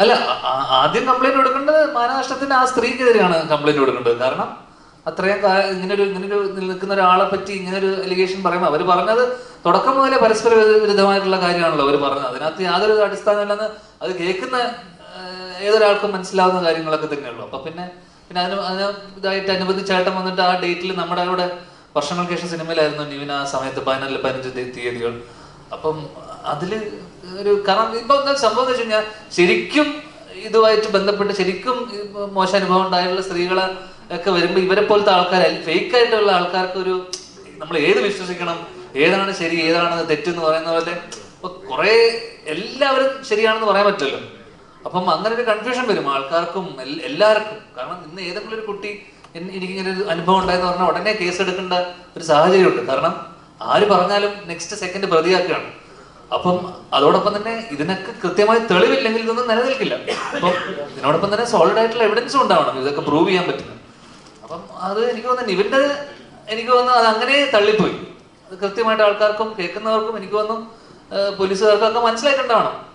അല്ല ആദ്യം കംപ്ലൈന്റ് കൊടുക്കേണ്ടത് മാനനഷ്ടത്തിന് ആ സ്ത്രീക്കെതിരെയാണ് കംപ്ലൈന്റ് കൊടുക്കേണ്ടത്. കാരണം അത്രയും ഇങ്ങനൊരു ഇങ്ങനൊരു നിൽക്കുന്ന ഒരാളെ പറ്റി ഇങ്ങനൊരു അലിഗേഷൻ പറയുമ്പോൾ അവർ പറഞ്ഞത് തുടക്കം മുതലേ പരസ്പര വിരുദ്ധ- വിരുദ്ധമായിട്ടുള്ള കാര്യമാണല്ലോ അവർ പറഞ്ഞത്. അതിനകത്ത് യാതൊരു അടിസ്ഥാനമില്ലെന്ന് അത് കേൾക്കുന്ന ഏതൊരാൾക്കും മനസ്സിലാവുന്ന കാര്യങ്ങളൊക്കെ തന്നെയുള്ളൂ. അപ്പൊ പിന്നെ പിന്നെ അതിന് അതിന് ഇതായിട്ട് അനുബന്ധിച്ചായിട്ട് വന്നിട്ട് ആ ഡേറ്റിൽ നമ്മുടെ അവിടെ വർഷങ്ങൾക്ക് ശേഷം സിനിമയിലായിരുന്നു നിവിൻ ആ സമയത്ത് പതിനാല് പതിനഞ്ച് തീയതികൾ. അപ്പം അതിൽ ഒരു കാരണം ഇപ്പൊ എന്താ സംഭവം എന്ന് വെച്ച് കഴിഞ്ഞാൽ ശരിക്കും ഇതുമായിട്ട് ബന്ധപ്പെട്ട് ശരിക്കും മോശം അനുഭവം ഉണ്ടായുള്ള സ്ത്രീകളെ ഒക്കെ വരുമ്പോൾ ഇവരെ പോലത്തെ ആൾക്കാരെ ഫേക്ക് ആയിട്ടുള്ള ആൾക്കാർക്ക് ഒരു നമ്മൾ ഏത് വിശ്വസിക്കണം ഏതാണ് ശരി ഏതാണ് തെറ്റെന്ന് പറയുന്ന പോലെ കുറെ എല്ലാവരും ശരിയാണെന്ന് പറയാൻ പറ്റില്ലല്ലോ. അപ്പം അങ്ങനെ ഒരു കൺഫ്യൂഷൻ വരും ആൾക്കാർക്കും എല്ലാവർക്കും. കാരണം ഇന്ന് ഏതെങ്കിലും ഒരു കുട്ടി എനിക്ക് എനിക്കിങ്ങനെ ഒരു അനുഭവം ഉണ്ടായെന്ന് പറഞ്ഞാൽ ഉടനെ കേസ് എടുക്കേണ്ട ഒരു സാഹചര്യമുണ്ട്. കാരണം ആര് പറഞ്ഞാലും നെക്സ്റ്റ് സെക്കൻഡ് പ്രതിയാക്കുകയാണ്. അപ്പം അതോടൊപ്പം തന്നെ ഇതിനൊക്കെ കൃത്യമായി തെളിവില്ലെങ്കിൽ ഇതൊന്നും നിലനിൽക്കില്ല. അപ്പം ഇതിനോടൊപ്പം തന്നെ സോളിഡ് ആയിട്ടുള്ള എവിഡൻസും ഉണ്ടാവണം. ഇതൊക്കെ പ്രൂവ് ചെയ്യാൻ പറ്റുന്നു. അപ്പം അത് എനിക്ക് തോന്നുന്നു ഇവന്റെ എനിക്ക് തോന്നുന്നു അത് അങ്ങനെ തള്ളിപ്പോയി. അത് കൃത്യമായിട്ട് ആൾക്കാർക്കും കേൾക്കുന്നവർക്കും എനിക്ക് തോന്നുന്നു പോലീസുകാർക്കൊക്കെ മനസ്സിലായിട്ടുണ്ടാവണം